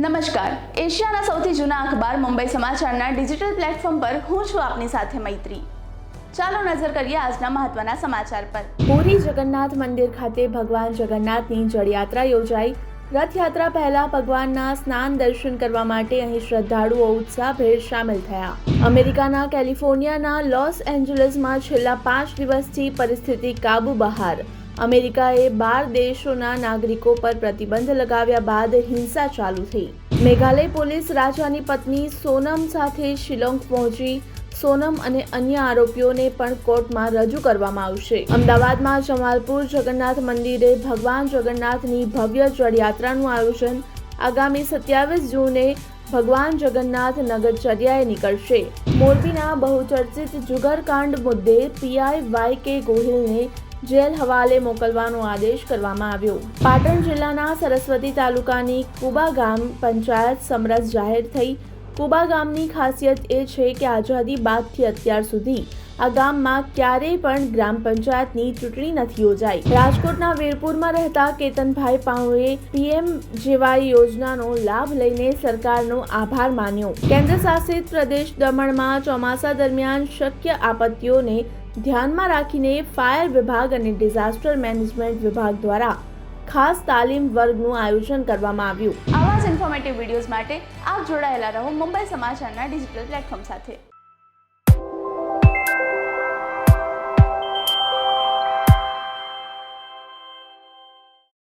નમસ્કાર. એશિયાના સૌથી જૂના અખબાર મુંબઈ સમાચારના ડિજિટલ પ્લેટફોર્મ પર હું છું આપની સાથે મૈત્રી. ચાલો નજર કરીએ આજના મહત્વના સમાચાર પર. પુરી જગન્નાથ મંદિર ખાતે ભગવાન જગન્નાથની જળયાત્રા યોજાઈ. રથયાત્રા પહેલા ભગવાનના સ્નાન દર્શન કરવા માટે અહીં શ્રદ્ધાળુઓ ઉત્સાહભેર સામેલ થયા. અમેરિકાના કેલિફોર્નિયાના લોસ એન્જલસમાં છેલ્લા પાંચ દિવસથી પરિસ્થિતિ કાબુ બહાર. અમેરિકાએ બાર દેશોના નાગરિકો પર પ્રતિબંધ લગાવ્યા બાદ હિંસા ચાલુ થઈ. મેઘાલય પોલીસ રાજાની પત્ની સોનમ સાથે શિલોંગ પહોંચી. સોનમ અને અન્ય આરોપીઓને પણ કોર્ટમાં રજૂ કરવામાં આવશે. અમદાવાદમાં જમાલપુર જગન્નાથ મંદિરે ભગવાન જગન્નાથની ભવ્ય જળયાત્રાનું આયોજન આગામી સત્યાવીસ જૂને ભગવાન જગન્નાથ નગરચર્યાએ નીકળશે. મોરબીના બહુચર્ચિત જુગરકાંડ મુદ્દે પીઆઈ વાય કે ગોહિલને જેલ હવાલે મોકલવાનો આદેશ કરવામાં આવ્યો. પાટણ જિલ્લાના સરસ્વતી તાલુકાની કુબા ગામ પંચાયત સમરસ જાહેર થઈ કુબા ગામની ખાસિયત એ છે કે આઝાદી બાદથી અત્યાર સુધી આ ગામમાં ક્યારેય પણ ગ્રામ પંચાયતની ચૂંટણી નથી યોજાઈ. રાજકોટના વીરપુરમાં રહેતા કેતનભાઈ પાઉએ પીએમ જેવાય યોજનાનો લાભ લઈને સરકારનો આભાર માન્યો. કેન્દ્ર શાસિત પ્રદેશ દમણમાં ચોમાસા દરમિયાન શક્ય આપત્તિઓને ધ્યાનમાં રાખીને ફાયર વિભાગ અને ડિઝાસ્ટર મેનેજમેન્ટ વિભાગ દ્વારા ખાસ તાલીમ વર્ગનું આયોજન કરવામાં આવ્યું. આવા જ ઇન્ફોર્મેટિવ વિડીયોઝ માટે આપ જોડાયેલા રહો મુંબઈ સમાચારના ડિજિટલ પ્લેટફોર્મ સાથે.